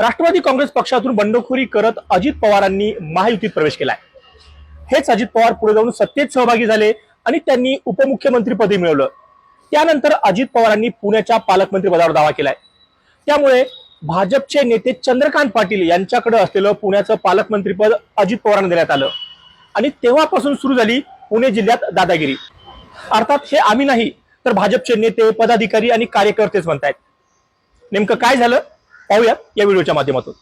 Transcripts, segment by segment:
राष्ट्रवादी काँग्रेस पक्षातून बंडखोरी करत अजित पवारांनी महायुतीत प्रवेश केलाय. हेच अजित पवार पुढे जाऊन सत्तेत सहभागी झाले आणि त्यांनी उपमुख्यमंत्रीपदी मिळवलं. त्यानंतर अजित पवारांनी पुण्याच्या पालकमंत्री पदावर दावा केलाय. त्यामुळे भाजपचे नेते चंद्रकांत पाटील यांच्याकडे असलेलं पुण्याचं पालकमंत्रीपद अजित पवारांना देण्यात आलं. आणि तेव्हापासून सुरू झाली पुणे जिल्ह्यात दादागिरी. अर्थात हे आम्ही नाही तर भाजपचे नेते पदाधिकारी आणि कार्यकर्तेच म्हणतायत. नेमकं काय झालं? पाहूया या व्हिडिओच्या माध्यमातून.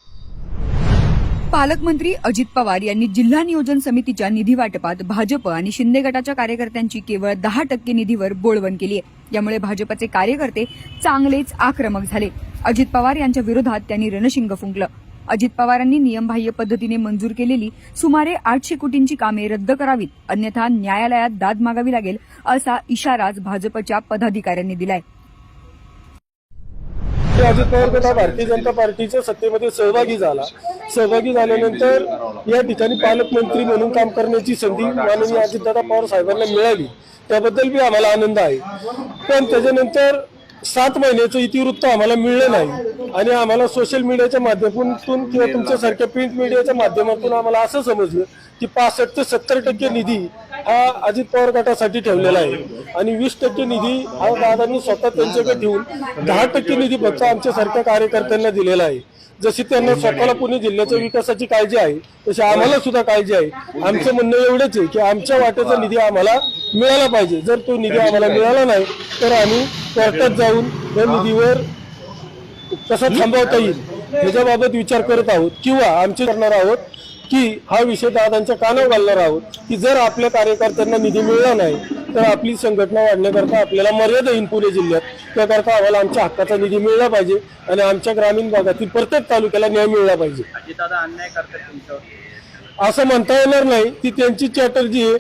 पालकमंत्री अजित पवार यांनी जिल्हा नियोजन समितीच्या निधी वाटपात भाजप आणि शिंदे गटाच्या कार्यकर्त्यांची केवळ दहा टक्के निधीवर बोळवण केली आहे यामुळे भाजपचे कार्यकर्ते चांगलेच आक्रमक झाले. अजित पवार यांच्या विरोधात त्यांनी रणशिंग फुंकलं. अजित पवारांनी नियमबाह्य पद्धतीने मंजूर केलेली सुमारे आठशे कोटींची कामे रद्द करावीत अन्यथा न्यायालयात दाद मागावी लागेल असा इशाराच भाजपच्या पदाधिकाऱ्यांनी दिलाय. की अजित पवार गट हा भारतीय जनता पार्टीच्या सत्तेमध्ये सहभागी झाला. सहभागी झाल्यानंतर या ठिकाणी पालकमंत्री म्हणून काम करण्याची संधी माननीय अजितदादा पवार साहेबांना मिळाली. त्याबद्दल बी आम्हाला आनंद आहे. पण त्याच्यानंतर सात महिन्याचं इतिवृत्त आम्हाला मिळलं नाही. आणि आम्हाला सोशल मीडियाच्या माध्यमातून किंवा तुमच्यासारख्या प्रिंट मीडियाच्या माध्यमातून आम्हाला असं समजलं की पासष्ट ते सत्तर टक्के निधी हा अजित पवार गटासाठी ठेवलेला आहे. आणि वीस टक्के निधी हा दादांनी स्वतः त्यांच्याकडे ठेवून दहा टक्के निधी फक्त आमच्यासारख्या कार्यकर्त्यांना दिलेला आहे. जशी त्यांना स्वतःला पुणे जिल्ह्याच्या विकासाची काळजी आहे तशी आम्हाला सुद्धा काळजी आहे. आमचं म्हणणं एवढंच आहे की आमच्या वाट्याचा निधी आम्हाला मिळाला पाहिजे. जर तो निधी आम्हाला मिळाला नाही तर आम्ही कोर्टात जाऊन या निधीवर कसा थांबवता येईल ह्याच्याबाबत विचार करत आहोत किंवा आमचे करणार आहोत. की हा विषय दादांच्या कानावर घालणार आहोत की जर आपल्या कार्यकर्त्यांना निधी मिळला नाही तर आपली संघटना वाढण्याकरता आपल्याला मर्यादा येईल पुणे जिल्ह्यात. त्याकरता आम्हाला आमच्या हक्काचा निधी मिळला पाहिजे आणि आमच्या ग्रामीण भागातील प्रत्येक तालुक्याला न्याय मिळला पाहिजे. असं म्हणता येणार नाही की त्यांची चॅटर्जी आहे.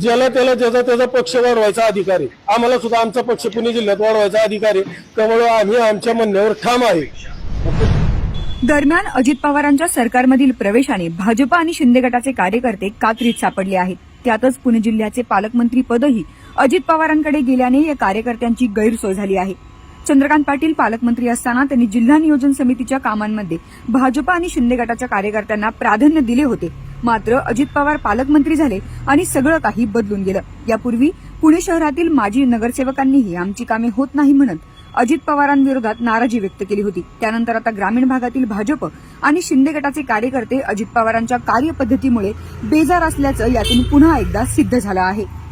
ज्याला त्याला ज्याचा त्याचा पक्ष वाढवायचा अधिकार आहे. आम्हाला सुद्धा आमचा पक्ष पुणे जिल्ह्यात वाढवायचा अधिकार आहे. त्यामुळे आम्ही आमच्या म्हणण्यावर ठाम आहे. दरम्यान अजित पवारांच्या सरकारमधील प्रवेशाने भाजप आणि शिंदे गटाचे कार्यकर्ते कात्रीत सापडले आहेत. त्यातच पुणे जिल्ह्याचे पालकमंत्री पदही अजित पवारांकडे गेल्याने या कार्यकर्त्यांची गैरसोय झाली आहे. चंद्रकांत पाटील पालकमंत्री असताना त्यांनी जिल्हा नियोजन समितीच्या कामांमध्ये भाजप आणि शिंदे गटाच्या कार्यकर्त्यांना प्राधान्य दिले होते. मात्र अजित पवार पालकमंत्री झाले आणि सगळं काही बदलून गेलं. यापूर्वी पुणे शहरातील माजी नगरसेवकांनीही आमची कामे होत नाही म्हणत अजित पवारांविरोधात नाराजी व्यक्त केली होती. त्यानंतर आता ग्रामीण भागातील भाजप आणि शिंदे गटाचे कार्यकर्ते अजित पवारांच्या कार्यपद्धतीमुळे बेजार असल्याचं यातून पुन्हा एकदा सिद्ध झालं आहे.